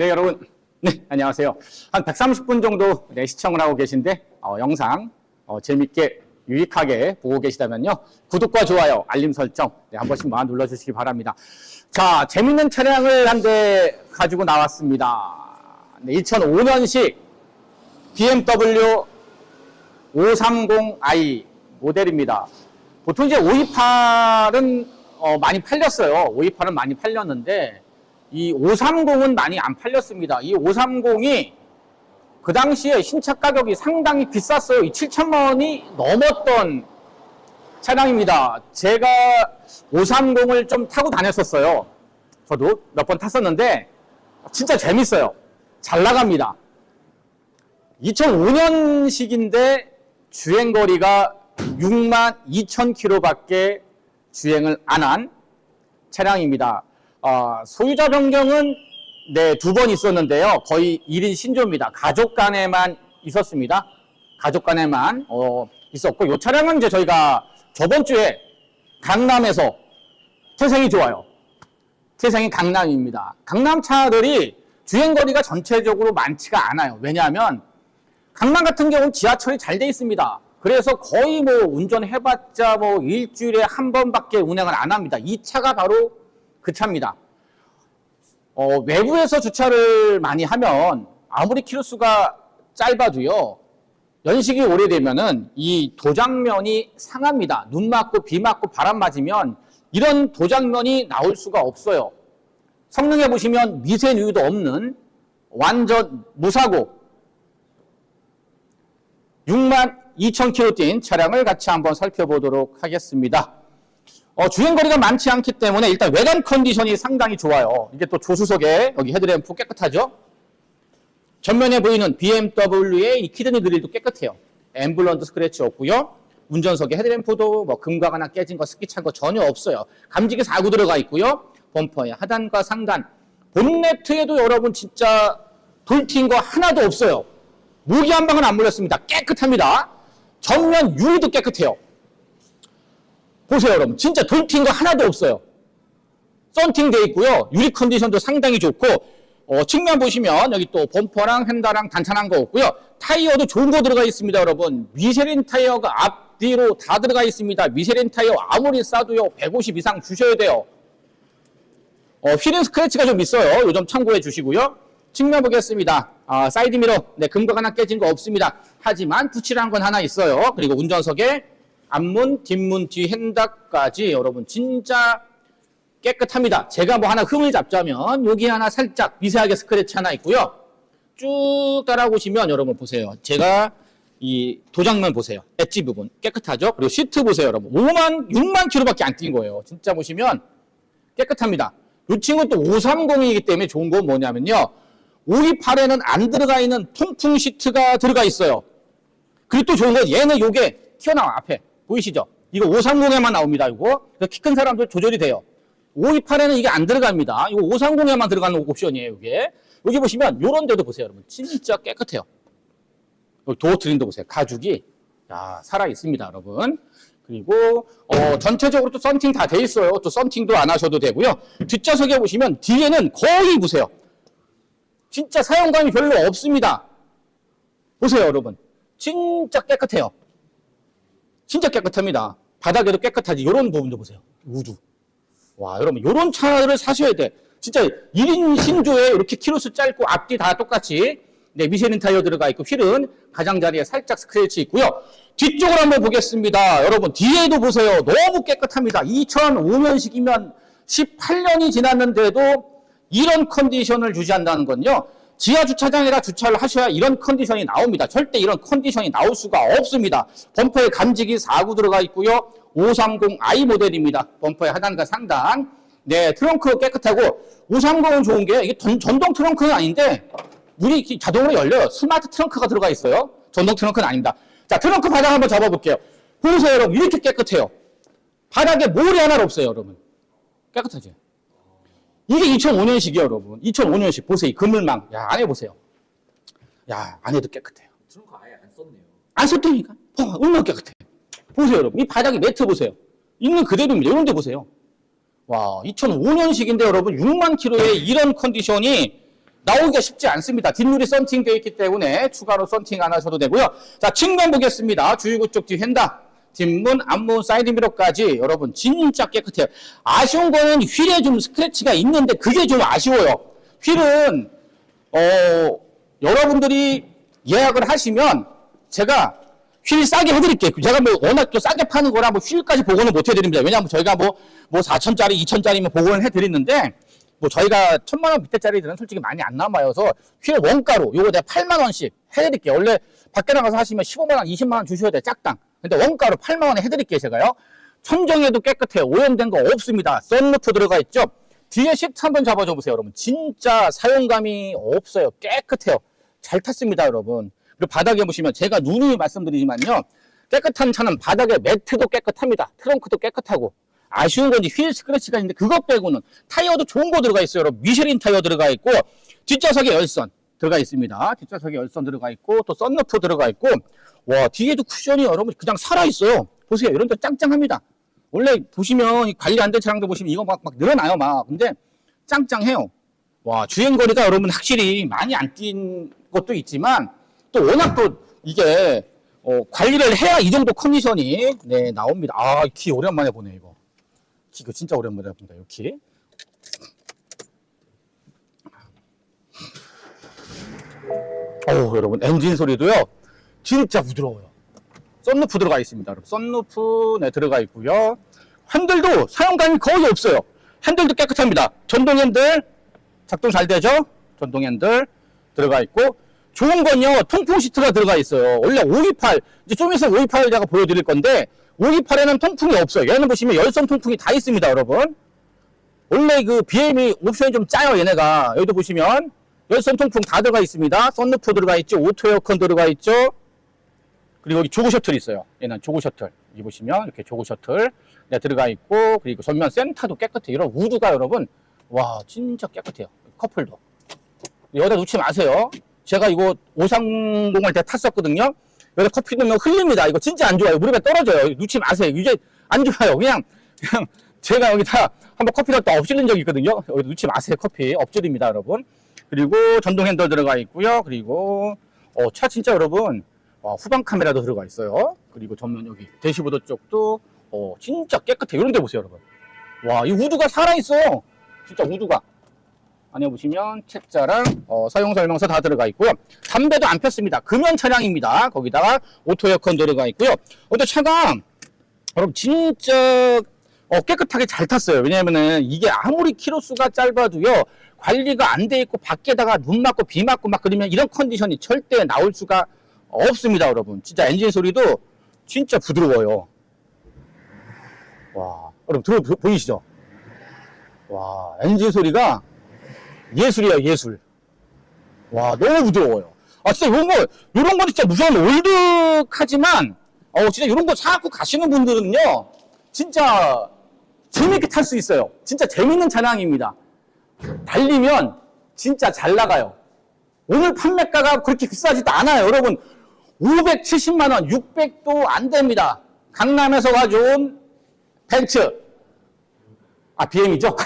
네, 여러분. 네, 안녕하세요. 한 130분 정도 네, 시청을 하고 계신데, 어, 영상 어, 재밌게, 유익하게 보고 계시다면요. 구독과 좋아요, 알림 설정, 네, 한 번씩만 눌러주시기 바랍니다. 자, 재밌는 차량을 한 대 가지고 나왔습니다. 네, 2005년식 BMW 530i 모델입니다. 보통 이제 528은 어, 많이 팔렸어요. 528은 많이 팔렸는데 이 530은 많이 안 팔렸습니다. 이 530이 그 당시에 신차 가격이 상당히 비쌌어요. 이 7천만 원이 넘었던 차량입니다. 제가 530을 좀 타고 다녔었어요. 저도 몇 번 탔었는데 진짜 재밌어요. 잘 나갑니다. 2005년식인데 주행거리가 6만 2천 킬로밖에 주행을 안 한 차량입니다. 어, 소유자 변경은 네, 두 번 있었는데요. 거의 1인 신조입니다. 가족 간에만 있었습니다. 가족 간에만 어, 있었고 이 차량은 이제 저희가 저번 주에 강남에서 태생이 좋아요. 태생이 강남입니다. 강남 차들이 주행 거리가 전체적으로 많지가 않아요. 왜냐하면 강남 같은 경우는 지하철이 잘 돼 있습니다. 그래서 거의 뭐 운전해봤자 뭐 일주일에 한 번밖에 운행을 안 합니다. 이 차가 바로 그 차입니다. 어, 외부에서 주차를 많이 하면 아무리 키로수가 짧아도요, 연식이 오래되면은 이 도장면이 상합니다. 눈 맞고 비 맞고 바람 맞으면 이런 도장면이 나올 수가 없어요. 성능해 보시면 미세누유도 없는 완전 무사고 6만 2천 킬로 뛴 차량을 같이 한번 살펴보도록 하겠습니다. 어, 주행거리가 많지 않기 때문에 일단 외관 컨디션이 상당히 좋아요. 이게 또 조수석에 여기 헤드램프 깨끗하죠? 전면에 보이는 BMW의 이 키드니 그릴도 깨끗해요. 엠블런드 스크래치 없고요. 운전석에 헤드램프도 뭐 금각 하나 깨진 거, 스키 찬거 전혀 없어요. 감지기 4구 들어가 있고요. 범퍼에 하단과 상단, 본네트에도 여러분 진짜 돌튄 거 하나도 없어요. 모기 한 방은 안 물렸습니다. 깨끗합니다. 전면 유리도 깨끗해요. 보세요, 여러분. 진짜 돌튄거 하나도 없어요. 썬팅 돼 있고요. 유리 컨디션도 상당히 좋고, 어, 측면 보시면 여기 또 범퍼랑 핸다랑 단단한 거 없고요. 타이어도 좋은 거 들어가 있습니다, 여러분. 미쉐린 타이어가 앞뒤로 다 들어가 있습니다. 미쉐린 타이어 아무리 싸도요, 150 이상 주셔야 돼요. 어, 휠은 스크래치가 좀 있어요. 요점 참고해 주시고요. 측면 보겠습니다. 아, 사이드 미러, 네, 금각 하나 깨진 거 없습니다. 하지만 붙이란 건 하나 있어요. 그리고 운전석에 앞문, 뒷문, 뒤 핸다까지 여러분 진짜 깨끗합니다. 제가 뭐 하나 흠을 잡자면 여기 하나 살짝 미세하게 스크래치 하나 있고요. 쭉 따라보시면 여러분 보세요. 제가 이 도장면 보세요. 엣지 부분 깨끗하죠? 그리고 시트 보세요, 여러분. 5만, 6만 킬로밖에 안 뛴 거예요. 진짜 보시면 깨끗합니다. 이 친구 또 530이기 때문에 좋은 건 뭐냐면요. 528에는 안 들어가 있는 통풍 시트가 들어가 있어요. 그리고 또 좋은 건 얘는 요게 튀어나와 앞에 보이시죠? 이거 530에만 나옵니다. 이거 키 큰 사람들 조절이 돼요. 528에는 이게 안 들어갑니다. 이거 530에만 들어가는 옵션이에요. 이게 여기 보시면 요런 데도 보세요, 여러분. 진짜 깨끗해요. 여기 도어 트림도 보세요. 가죽이 야, 살아 있습니다, 여러분. 그리고 어, 전체적으로 또 썬팅 다 돼 있어요. 또 썬팅도 안 하셔도 되고요. 뒷좌석에 보시면 뒤에는 거의 보세요. 진짜 사용감이 별로 없습니다. 보세요, 여러분. 진짜 깨끗해요. 진짜 깨끗합니다. 바닥에도 깨끗하지. 이런 부분도 보세요. 우드. 와, 여러분, 이런 차를 사셔야 돼. 진짜 1인 신조에 이렇게 키로수 짧고 앞뒤 다 똑같이 네, 미쉐린 타이어 들어가 있고 휠은 가장자리에 살짝 스크래치 있고요. 뒤쪽을 한번 보겠습니다. 여러분, 뒤에도 보세요. 너무 깨끗합니다. 2005년식이면 18년이 지났는데도 이런 컨디션을 유지한다는 건요. 지하 주차장에다 주차를 하셔야 이런 컨디션이 나옵니다. 절대 이런 컨디션이 나올 수가 없습니다. 범퍼에 감지기 4구 들어가 있고요. 530i 모델입니다. 범퍼의 하단과 상단. 네, 트렁크 깨끗하고 530은 좋은 게 이게 전, 전동 트렁크는 아닌데 문이 자동으로 열려요. 스마트 트렁크가 들어가 있어요. 전동 트렁크는 아닙니다. 자, 트렁크 바닥 한번 잡아볼게요. 보세요, 여러분. 이렇게 깨끗해요. 바닥에 모래 하나 없어요, 여러분. 깨끗하죠? 이게 2005년식이에요, 여러분. 2005년식. 보세요. 이 그물망. 야, 안에 보세요. 야, 안에도 깨끗해요. 트렁크 아예 안 썼네요. 안 썼다니까? 봐, 얼마나 깨끗해. 보세요, 여러분. 이 바닥에 매트 보세요. 있는 그대로입니다. 이런 데 보세요. 와, 2005년식인데 여러분, 6만 킬로에 이런 컨디션이 나오기가 쉽지 않습니다. 뒷유리 썬팅 되어 있기 때문에 추가로 썬팅 안 하셔도 되고요. 자, 측면 보겠습니다. 주유구 쪽 뒤 휀다. 뒷문, 앞문, 사이드 미러까지 여러분 진짜 깨끗해요. 아쉬운 거는 휠에 좀 스크래치가 있는데 그게 좀 아쉬워요. 휠은 어, 여러분들이 예약을 하시면 제가 휠 싸게 해드릴게요. 제가 뭐 워낙 또 싸게 파는 거라 뭐 휠까지 복원을 못 해드립니다. 왜냐하면 저희가 뭐, 뭐 4천짜리, 2천짜리면 복원을 해드리는데 뭐 저희가 천만 원 밑에짜리들은 솔직히 많이 안 남아요. 그래서 휠 원가로 요거 내가 8만 원씩 해드릴게요. 원래 밖에 나가서 하시면 15만 원, 20만 원 주셔야 돼 짝당. 근데 원가로 8만 원에 해드릴게요. 제가요. 천정에도 깨끗해요. 오염된 거 없습니다. 썬루프 들어가 있죠. 뒤에 시트 한번 잡아줘 보세요, 여러분. 진짜 사용감이 없어요. 깨끗해요. 잘 탔습니다, 여러분. 그리고 바닥에 보시면 제가 누누이 말씀드리지만요. 깨끗한 차는 바닥에 매트도 깨끗합니다. 트렁크도 깨끗하고. 아쉬운 건지 휠 스크래치가 있는데 그것 빼고는 타이어도 좋은 거 들어가 있어요. 여러분. 미쉐린 타이어 들어가 있고 뒷좌석에 열선 들어가 있습니다. 뒷좌석에 열선 들어가 있고 또 썬루프 들어가 있고 와 뒤에도 쿠션이 여러분 그냥 살아 있어요. 보세요. 이런 데 짱짱합니다. 원래 보시면 이 관리 안 된 차량도 보시면 이거 막, 막 늘어나요 막 근데 짱짱해요. 와 주행거리가 여러분 확실히 많이 안 뛴 것도 있지만 또 워낙 또 이게 어, 관리를 해야 이 정도 컨디션이 네 나옵니다. 아키 오랜만에 보네 이거. 키 이거 진짜 오랜만에 본다 이 키. 어우 여러분 엔진 소리도요 진짜 부드러워요. 썬루프 들어가 있습니다. 썬루프 네 들어가 있고요. 핸들도 사용감이 거의 없어요. 핸들도 깨끗합니다. 전동 핸들 작동 잘 되죠? 전동 핸들 들어가 있고 좋은 건요 통풍 시트가 들어가 있어요. 원래 528 이제 좀 있으면 528 제가 보여드릴 건데 528에는 통풍이 없어요. 얘는 보시면 열선 통풍이 다 있습니다, 여러분. 원래 그 BM이 옵션이 좀 짜요, 얘네가. 여기도 보시면 열선 통풍 다 들어가 있습니다. 썬루프 들어가 있죠, 오토 에어컨 들어가 있죠. 그리고 여기 조그 셔틀 있어요. 얘는 조그 셔틀. 여기 보시면 이렇게 조그 셔틀 네, 들어가 있고 그리고 전면 센터도 깨끗해요. 이런 우드가 여러분 와 진짜 깨끗해요. 커플도 여기다 놓지 마세요. 제가 이거 530을 제가 탔었거든요. 여기다 커피 넣으면 흘립니다. 이거 진짜 안 좋아요. 무릎에 떨어져요. 놓지 마세요. 이게 안 좋아요. 그냥 그냥 제가 여기다 한번 커피 넣었다 엎질린 적이 있거든요. 여기 놓지 마세요. 커피 엎질입니다, 여러분. 그리고 전동 핸들 들어가 있고요. 그리고 어, 차 진짜 여러분 어, 후방 카메라도 들어가 있어요. 그리고 전면 여기 대시보드 쪽도 어, 진짜 깨끗해. 이런 데 보세요, 여러분. 와, 이 우드가 살아있어. 진짜 우드가. 안에 보시면 책자랑 어, 사용 설명서 다 들어가 있고요. 담배도 안 폈습니다. 금연 차량입니다. 거기다가 오토 에어컨 들어가 있고요. 근데 차가 여러분 진짜 어, 깨끗하게 잘 탔어요. 왜냐면은 이게 아무리 키로수가 짧아도요. 관리가 안 돼 있고 밖에다가 눈 맞고 비 맞고 막 그러면 이런 컨디션이 절대 나올 수가 없습니다, 여러분. 진짜 엔진 소리도 진짜 부드러워요. 와, 여러분 들어 보- 보이시죠? 와, 엔진 소리가 예술이야, 예술. 와, 너무 부드러워요. 아, 진짜 이런 거, 이런 거 진짜 무서운 올드하지만, 어, 진짜 이런 거 사갖고 가시는 분들은요, 진짜 재밌게 탈 수 있어요. 진짜 재밌는 차량입니다. 달리면 진짜 잘 나가요. 오늘 판매가가 그렇게 비싸지도 않아요. 여러분, 570만 원, 600도 안 됩니다. 강남에서 가져온 벤츠. 아, BM이죠?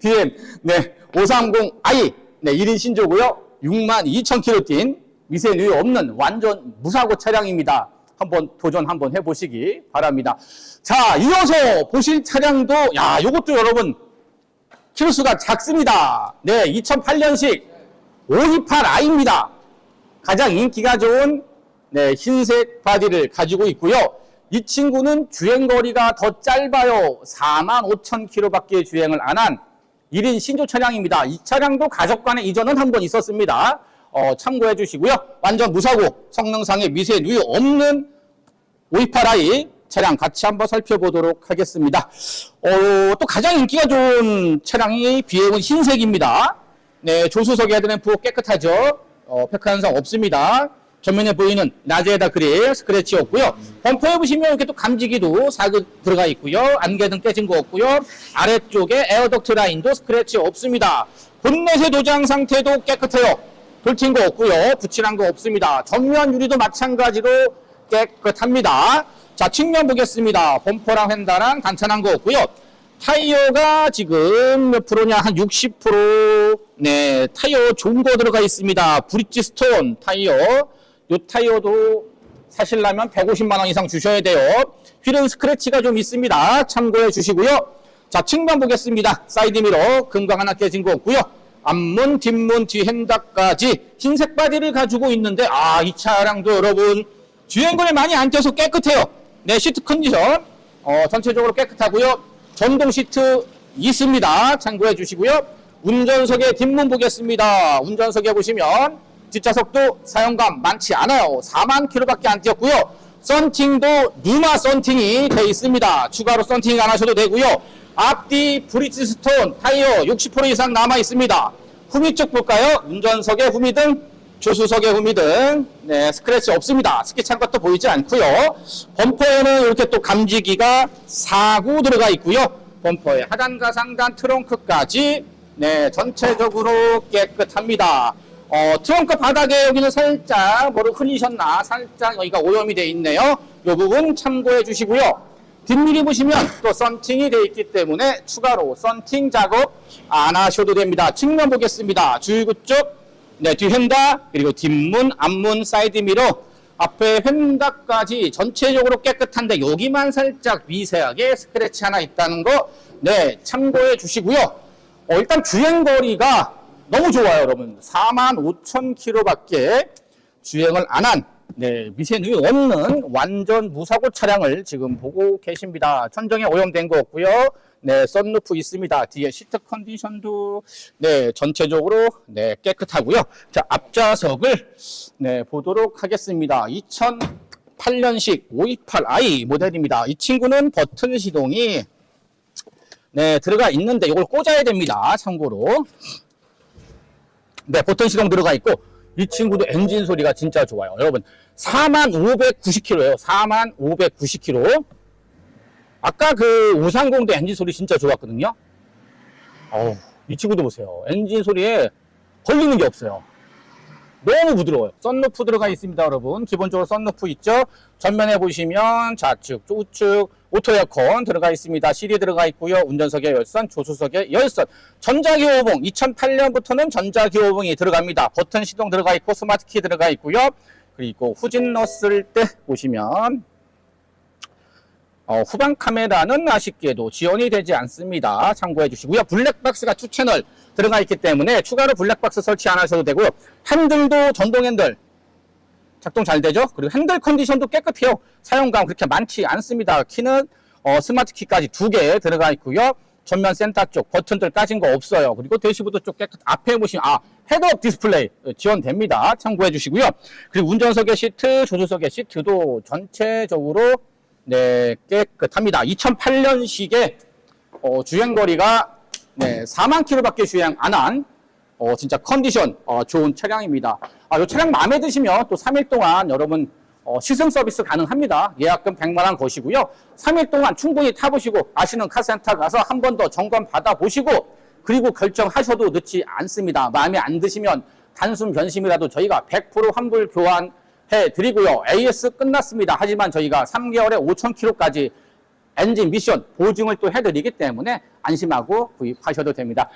BM. 네. 530i. 네, 1인 신조고요. 6만 2천 킬로 뛴 미세 누유 없는 완전 무사고 차량입니다. 한번 도전 한번 해보시기 바랍니다. 자, 이어서 보실 차량도, 야, 요것도 여러분, 키로수가 작습니다. 네, 2008년식 528i입니다. 가장 인기가 좋은 네, 흰색 바디를 가지고 있고요. 이 친구는 주행 거리가 더 짧아요. 4만 5천 킬로밖에 주행을 안 한 1인 신조 차량입니다. 이 차량도 가족 간의 이전은 한 번 있었습니다. 어, 참고해 주시고요. 완전 무사고 성능상의 미세 누유 없는 528i 차량 같이 한번 살펴보도록 하겠습니다. 어, 또 가장 인기가 좋은 차량이 BM은 흰색입니다. 네, 조수석 헤드램프 깨끗하죠. 어, 페크 현상 없습니다. 전면에 보이는 나제에다 그릴 스크래치 없고요. 범퍼에 보시면 이렇게 또 감지기도 사극 들어가 있고요. 안개 등 깨진 거 없고요. 아래쪽에 에어덕트 라인도 스크래치 없습니다. 본넷의 도장 상태도 깨끗해요. 돌튄 거 없고요. 붙이는 거 없습니다. 전면 유리도 마찬가지로 깨끗합니다. 자, 측면 보겠습니다. 범퍼랑 휀다랑 단찬한 거 없고요. 타이어가 지금 몇 프로냐? 한 60%. 네, 타이어 좋은 거 들어가 있습니다. 브릿지스톤 타이어. 요 타이어도 사실라면 150만 원 이상 주셔야 돼요. 휠은 스크래치가 좀 있습니다. 참고해 주시고요. 자, 측면 보겠습니다. 사이드 미러 금광 하나 깨진 거 없고요. 앞문, 뒷문, 뒤핸다까지 흰색 바디를 가지고 있는데 아, 이 차량도 여러분 주행거리 많이 안 껴서 깨끗해요. 네, 시트 컨디션 어, 전체적으로 깨끗하고요. 전동 시트 있습니다. 참고해 주시고요. 운전석의 뒷문 보겠습니다. 운전석에 보시면 뒷좌석도 사용감 많지 않아요. 4만 킬로밖에 안 뛰었고요. 썬팅도 누마 썬팅이 돼 있습니다. 추가로 썬팅 안 하셔도 되고요. 앞뒤 브릿지스톤 타이어 60% 이상 남아 있습니다. 후미 쪽 볼까요? 운전석의 후미 등, 조수석의 후미 등, 네 스크래치 없습니다. 스키 찬 것도 보이지 않고요. 범퍼에는 이렇게 또 감지기가 4구 들어가 있고요. 범퍼의 하단과 상단 트렁크까지 네 전체적으로 깨끗합니다. 어, 트렁크 바닥에 여기는 살짝 뭐를 흘리셨나 살짝 여기가 오염이 돼 있네요. 이 부분 참고해 주시고요. 뒷미리 보시면 또 썬팅이 되어 있기 때문에 추가로 썬팅 작업 안 하셔도 됩니다. 측면 보겠습니다. 주유구 쪽, 네, 뒤 휀다, 그리고 뒷문, 앞문, 사이드 미러, 앞에 휀다까지 전체적으로 깨끗한데 여기만 살짝 미세하게 스크래치 하나 있다는 거, 네, 참고해 주시고요. 어, 일단 주행거리가 너무 좋아요, 여러분. 4만 5천 킬로밖에 주행을 안 한, 네, 미세누이 없는 완전 무사고 차량을 지금 보고 계십니다. 천정에 오염된 거 없고요. 네, 썬루프 있습니다. 뒤에 시트 컨디션도 네, 전체적으로 네, 깨끗하고요. 자, 앞좌석을 네, 보도록 하겠습니다. 2008년식 528i 모델입니다. 이 친구는 버튼 시동이 네, 들어가 있는데 이걸 꽂아야 됩니다. 참고로. 네, 버튼 시동 들어가 있고 이 친구도 엔진 소리가 진짜 좋아요. 여러분, 4590km예요. 4590km. 아까 그 530도 엔진 소리 진짜 좋았거든요. 어우, 이 친구도 보세요. 엔진 소리에 걸리는 게 없어요. 너무 부드러워요. 썬루프 들어가 있습니다, 여러분. 기본적으로 썬루프 있죠? 전면에 보시면 좌측, 우측, 오토 에어컨 들어가 있습니다. CD 들어가 있고요. 운전석에 열선, 조수석에 열선. 전자기어봉 2008년부터는 전자기어봉이 들어갑니다. 버튼 시동 들어가 있고 스마트키 들어가 있고요. 그리고 후진 넣었을 때 보시면 어, 후방 카메라는 아쉽게도 지원이 되지 않습니다. 참고해 주시고요. 블랙박스가 투 채널 들어가 있기 때문에 추가로 블랙박스 설치 안 하셔도 되고요. 핸들도 전동 핸들 작동 잘 되죠? 그리고 핸들 컨디션도 깨끗해요. 사용감 그렇게 많지 않습니다. 키는 어, 스마트 키까지 두 개 들어가 있고요. 전면 센터 쪽 버튼들 까진 거 없어요. 그리고 대시보드 쪽 깨끗 앞에 보시면 아 헤드업 디스플레이 지원됩니다. 참고해 주시고요. 그리고 운전석의 시트, 조수석의 시트도 전체적으로 네 깨끗합니다. 2008년식의 어, 주행거리가 네 4만 킬로밖에 주행 안한 어, 진짜 컨디션 어, 좋은 차량입니다. 아, 이 차량 마음에 드시면 또 3일 동안 여러분 어, 시승 서비스 가능합니다. 예약금 100만 원 거시고요. 3일 동안 충분히 타보시고 아시는 카센터 가서 한 번 더 점검 받아보시고 그리고 결정하셔도 늦지 않습니다. 마음에 안 드시면 단순 변심이라도 저희가 100% 환불 교환 해 드리고요. AS 끝났습니다. 하지만 저희가 3개월에 5,000km까지 엔진 미션 보증을 또 해드리기 때문에 안심하고 구입하셔도 됩니다.